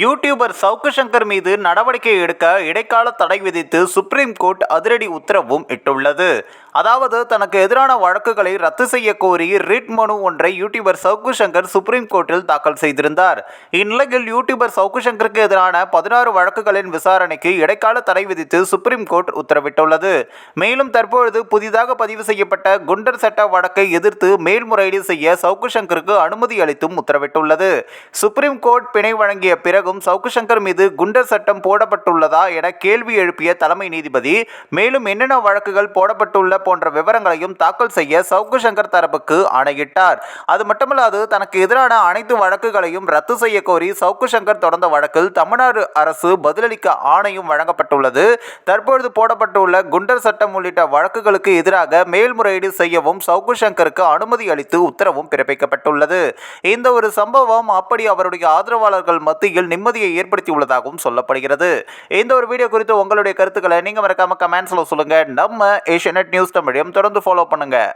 YouTuber Savukku Shankar மீது நடவடிக்கை எடுக்க இடைக்கால தடை விதித்து சுப்ரீம் கோர்ட் அதிரடி உத்தரவும் இட்டுள்ளது. அதாவது தனக்கு எதிரான வழக்குகளை ரத்து செய்ய கோரி ரிட் மனு ஒன்றை யூடியூபர் சவுக்கு சங்கர் சுப்ரீம் கோர்ட்டில் தாக்கல் செய்திருந்தார். இந்நிலையில் யூடியூபர் சவுக்கு சங்கருக்கு எதிரான பதினாறு வழக்குகளின் விசாரணைக்கு இடைக்கால தடை விதித்து சுப்ரீம் கோர்ட் உத்தரவிட்டுள்ளது. மேலும் தற்பொழுது புதிதாக பதிவு செய்யப்பட்ட குண்டர் சட்ட வழக்கை எதிர்த்து மேல்முறையீடு செய்ய சவுக்கு சங்கருக்கு அனுமதி அளித்தும் உத்தரவிட்டுள்ளது. சுப்ரீம் கோர்ட் பிணை வழங்கிய பிறகும் சவுக்கு சங்கர் மீது குண்டர் சட்டம் போடப்பட்டுள்ளதா என கேள்வி எழுப்பிய தலைமை நீதிபதி மேலும் என்னென்ன வழக்குகள் போடப்பட்டுள்ள போன்ற விவரங்களையும் தாக்கல் செய்ய சவுக்கு சங்கர் தரப்புக்கு ஆணையிட்டார். அது மட்டுமல்லாது தனக்கு எதிரான அனைத்து வழக்குகளையும் ரத்து செய்ய கோரி சவுக்கு சங்கர் தொடர்ந்த வழக்கில் தமிழ்நாடு அரசு பதிலளிக்க ஆணையும் வழங்கப்பட்டுள்ளது. தற்பொழுது போடப்பட்டுள்ள குண்டர் சட்டம் உள்ளிட்ட வழக்குகளுக்கு எதிராக மேல்முறையீடு செய்யவும் சவுக்கு சங்கருக்கு அனுமதி அளித்து உத்தரவும் பிறப்பிக்கப்பட்டுள்ளது. இந்த ஒரு சம்பவம் அப்படி அவருடைய ஆதரவாளர்கள் மத்தியில் நிம்மதியை ஏற்படுத்தியுள்ளதாகவும் சொல்லப்படுகிறது. இந்த ஒரு வீடியோ குறித்து உங்களுடைய கருத்துக்களை நீங்கள் மறக்காம கமெண்ட்ஸில் சொல்லுங்கள் நம்ம ஏஷியநெட் நியூஸ் தமிழையும் தொடர்ந்து ஃபாலோ பண்ணுங்கள்